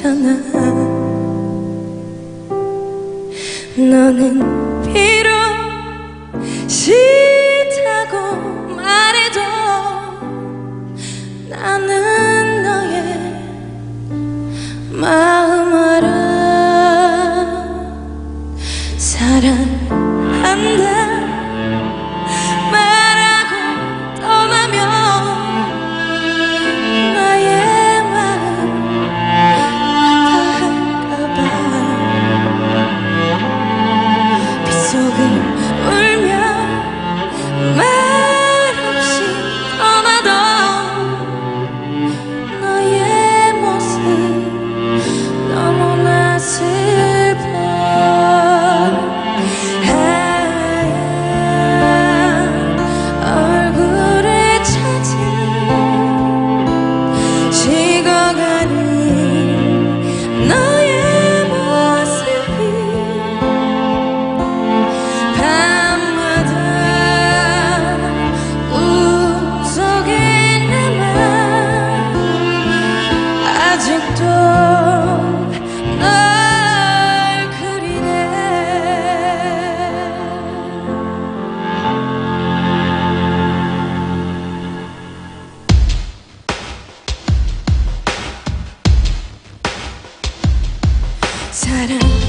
없잖아. 너는 필요 싫다고 말해도 나는 사랑